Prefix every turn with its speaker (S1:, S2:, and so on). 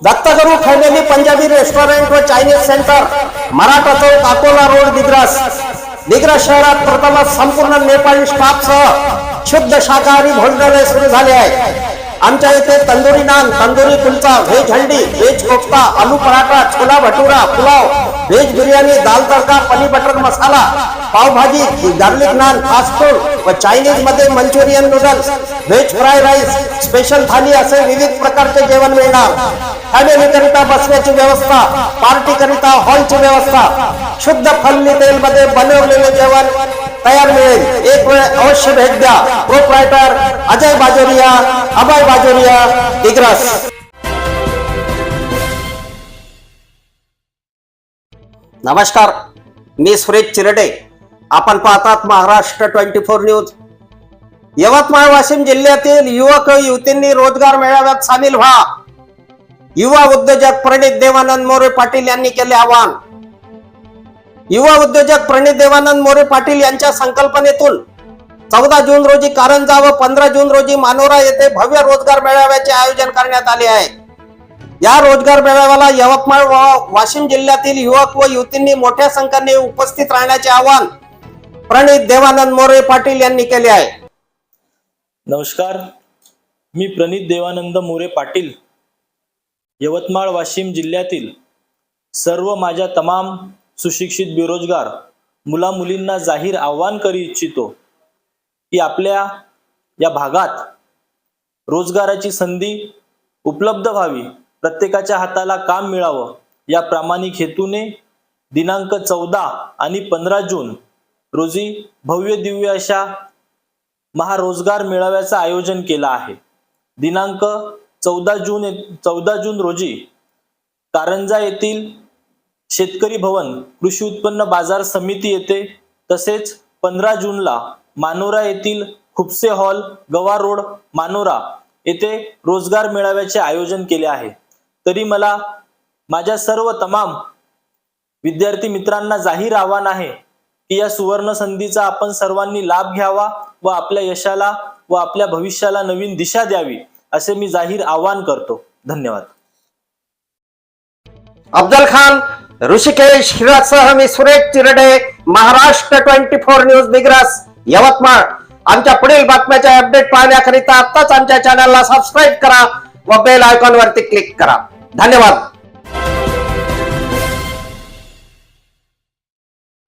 S1: Dattaguru family Punjabi restaurant व Chinese centre Maratha Chowk Akola road Digras. Digras शहरात प्रथमच संपूर्ण नेपाळी स्टाफसह शुद्ध शाकाहारी भोजनालय सुरू झाले आहे. आमच्या इथे tandoori naan tandoori kulcha veg handi veg kofta aloo paratha chhole bhature pulao veg biryani dal tadka paneer butter masala pav bhaji garlic naan fast food व चायनीजमध्ये Manchurian noodles veg fry rice special thali असे विविध प्रकारचे जेवण मिळणार. Family करिता बसण्याची व्यवस्था पार्टी करिता हॉलची व्यवस्था शुद्ध फल्ली तेल मध्ये बनवलेले जेवण तयार मिळेल. एक वेळ अवश्य भेट द्या. प्रोप्रायटर अजय बाजोरिया अभय बाजोरिया दिग्रस नमस्कार मी सुरेश चिरडे. आपण पाहतात Maharashtra twenty four news. Yavatmal Washim जिल्ह्यातील युवक युवतींनी रोजगार मेळाव्यात सामील व्हा. युवा उद्योजक प्रणित देवानंद मोरे पाटील यांनी केले आवाहन. युवा उद्योजक प्रणित देवानंद मोरे पाटील यांच्या संकल्पनेतून चौदा जून रोजी कारंजा व पंधरा जून रोजी मानोरा येथे भव्य रोजगार मेळाव्याचे आयोजन करण्यात आले आहे. या रोजगार मेळाव्याला यवतमाळ व वाशिम जिल्ह्यातील युवक व युवतींनी मोठ्या संख्येने उपस्थित राहण्याचे आवाहन प्रणित देवानंद मोरे पाटील यांनी केले आहे.
S2: नमस्कार. मी प्रणित देवानंद मोरे पाटील यवतमाळ वाशिम जिल्ह्यातील सर्व माझ्या तमाम सुशिक्षित बेरोजगार मुला मुलींना जाहीर आव्हान करू इच्छितो की आपल्या या भागात रोजगाराची संधी उपलब्ध व्हावी. प्रत्येकाच्या हाताला काम मिळावं. या प्रामाणिक हेतूने दिनांक चौदा आणि पंधरा जून रोजी भव्य दिव्य अशा महारोजगार मेळाव्याचं आयोजन केलं आहे. दिनांक चौदा जून चौदा जून रोजी कारंजा येथील शेतकरी भवन कृषी उत्पन्न बाजार समिती येथे तसेच पंधरा जूनला मानोरा येथील खुपसे हॉल गवा रोड मानोरा येथे रोजगार मेळाव्याचे आयोजन केले आहे. तरी मला माझ्या सर्व तमाम विद्यार्थी मित्रांना जाहीर आव्हान आहे की या सुवर्ण संधीचा आपण सर्वांनी लाभ घ्यावा व आपल्या यशाला व आपल्या भविष्याला नवीन दिशा द्यावी असे मी जाहीर आवाहन करतो. धन्यवाद.
S1: अफजल खान ऋषिकेश हिरासह मी Suresh Chirde Maharashtra twenty four news Digras Yavatmal. आमच्या पुढील बातम्याचे अपडेट पाहण्याकरिता आताच आमच्या चॅनलला सबस्क्राईब करा व बेल आयकॉन वरती क्लिक करा. धन्यवाद.